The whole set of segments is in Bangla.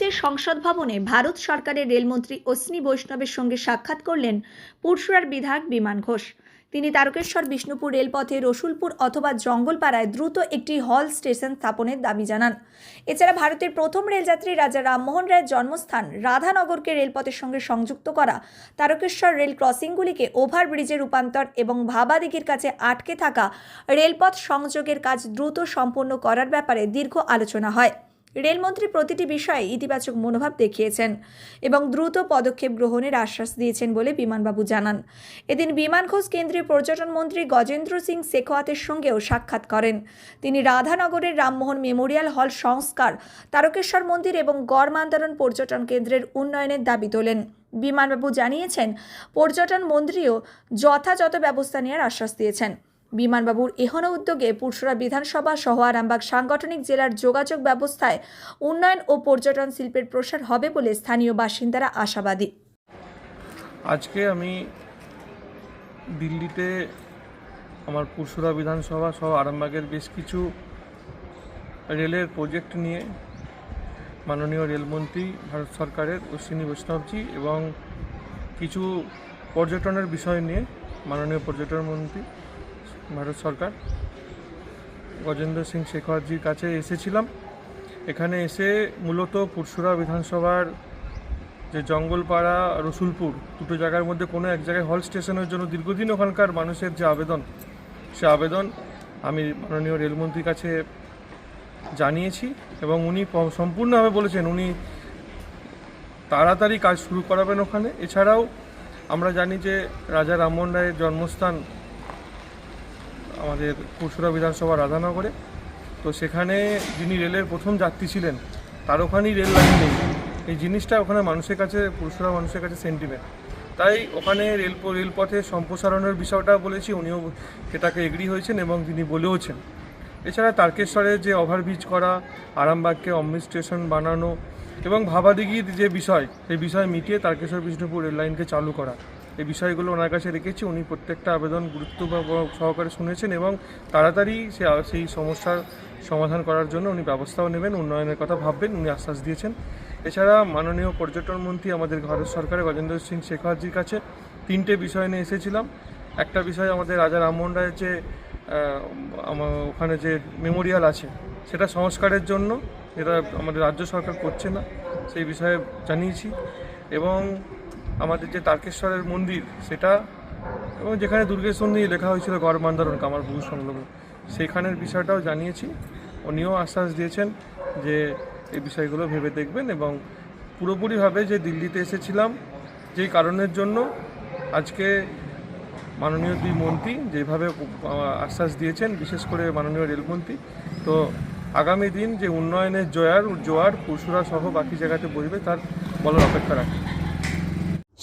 দিল্লিতে সংসদ ভবনে ভারত সরকারের রেলমন্ত্রী অশ্বিনী বৈষ্ণবের সঙ্গে সাক্ষাৎ করলেন পুরসুরার বিধায়ক বিমান ঘোষ। তিনি তারকেশ্বর, বিষ্ণুপুর রেলপথে রসুলপুর অথবা জঙ্গলপাড়ায় দ্রুত একটি হল স্টেশন স্থাপনের দাবি জানান। এছাড়া ভারতের প্রথম রেলযাত্রী রাজা রামমোহন রায়ের জন্মস্থান রাধানগরকে রেলপথের সঙ্গে সংযুক্ত করা, তারকেশ্বর রেল ক্রসিংগুলিকে ওভারব্রিজে রূপান্তর এবং ভাবাদিঘির কাছে আটকে থাকা রেলপথ সংযোগের কাজ দ্রুত সম্পন্ন করার ব্যাপারে দীর্ঘ আলোচনা হয়। রেলমন্ত্রী প্রতিটি বিষয়ে ইতিবাচক মনোভাব দেখিয়েছেন এবং দ্রুত পদক্ষেপ গ্রহণের আশ্বাস দিয়েছেন বলে বিমানবাবু জানান। এদিন বিমান ঘোষ কেন্দ্রীয় পর্যটন মন্ত্রী গজেন্দ্র সিং শেখাওয়াতের সঙ্গেও সাক্ষাৎ করেন। তিনি রাধানগরের রামমোহন মেমোরিয়াল হল সংস্কার, তারকেশ্বর মন্দির এবং গড় মান্দারণ পর্যটন কেন্দ্রের উন্নয়নের দাবি তোলেন। বিমানবাবু জানিয়েছেন, পর্যটন মন্ত্রীও যথাযথ ব্যবস্থা নেওয়ার আশ্বাস দিয়েছেন। বিমানবাবুর এহন উদ্যোগে পুরসুরা বিধানসভা সহ আরামবাগ সাংগঠনিক জেলার যোগাযোগ ব্যবস্থায় উন্নয়ন ও পর্যটন শিল্পের প্রসার হবে বলে স্থানীয় বাসিন্দারা আশাবাদী। আজকে আমি দিল্লিতে আমার পুরসুরা বিধানসভা সহ আরামবাগের বেশ কিছু রেলের প্রজেক্ট নিয়ে মাননীয় রেলমন্ত্রী, ভারত সরকারের অশ্বিনী বৈষ্ণবজি এবং কিছু পর্যটনের বিষয় নিয়ে মাননীয় পর্যটন মন্ত্রী ভারত সরকার। গজেন্দ্র সিং শেখাওয়াতজির কাছে এসেছিলাম। এখানে এসে মূলত পুরসুরা বিধানসভার যে জঙ্গলপাড়া, রসুলপুর দুটো জায়গার মধ্যে কোনো এক জায়গায় হল স্টেশনের জন্য দীর্ঘদিন ওখানকার মানুষের যে আবেদন, সে আবেদন আমি মাননীয় রেলমন্ত্রীর কাছে জানিয়েছি এবং উনি সম্পূর্ণভাবে বলেছেন উনি তাড়াতাড়ি কাজ শুরু করাবেন ওখানে। এছাড়াও আমরা জানি যে রাজা রামমোহন রায়ের জন্মস্থান আমাদের পুরসুরা বিধানসভা রাধানগরে। তো সেখানে যিনি রেলের প্রথম যাত্রী ছিলেন, তার ওখানেই রেল লাইন নেই। এই জিনিসটা ওখানে মানুষের কাছে পুরুষরা মানুষের কাছে সেন্টিমেন্ট তাই ওখানে রেল রেলপথে সম্প্রসারণের বিষয়টা বলেছি, উনিও সেটাকে এগ্রি হয়েছেন এবং তিনি বলেওছেন। এছাড়া তারকেশ্বরের যে ওভারব্রিজ করা, আরামবাগকে অমৃত স্টেশন বানানো এবং ভাবাদিঘির যে বিষয়, সেই বিষয় মিটিয়ে তারকেশ্বর বিষ্ণুপুর রেল লাইনকে চালু করা। এই বিষয়গুলো ওনার কাছে রেখেছি। উনি প্রত্যেকটা আবেদন গুরুত্ব সহকারে শুনেছেন এবং তাড়াতাড়ি সে সেই সমস্যার সমাধান করার জন্য উনি ব্যবস্থাও নেবেন, উন্নয়নের কথা ভাববেন, উনি আশ্বাস দিয়েছেন। এছাড়া মাননীয় পর্যটন মন্ত্রী আমাদের ভারত সরকারের গজেন্দ্র সিং শেখাওয়াতজির কাছে তিনটে বিষয় নিয়ে এসেছিলাম। একটা বিষয় আমাদের রাজা রামমোহন রায়ের যে ওখানে যে মেমোরিয়াল আছে, সেটা সংস্কারের জন্য, যেটা আমাদের রাজ্য সরকার করছে না, সেই বিষয়ে জানিয়েছি। এবং আমাদের যে তারকেশ্বরের মন্দির, সেটা এবং যেখানে দুর্গেশ্বর নিয়ে লেখা হয়েছিল গড় মান্দারণ কামার বহু সংলগ্ন, সেখানের বিষয়টাও জানিয়েছি। উনিও আশ্বাস দিয়েছেন যে এই বিষয়গুলো ভেবে দেখবেন এবং পুরোপুরিভাবে যে দিল্লিতে এসেছিলাম, যেই কারণের জন্য আজকে মাননীয় দুই মন্ত্রী যেভাবে আশ্বাস দিয়েছেন, বিশেষ করে মাননীয় রেলমন্ত্রী, তো আগামী দিন যে উন্নয়নের জয়ার, জোয়ার পরশুরা সহ বাকি জায়গাতে বসবে, তার বলার অপেক্ষা রাখি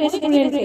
রেস্টুরেন্টে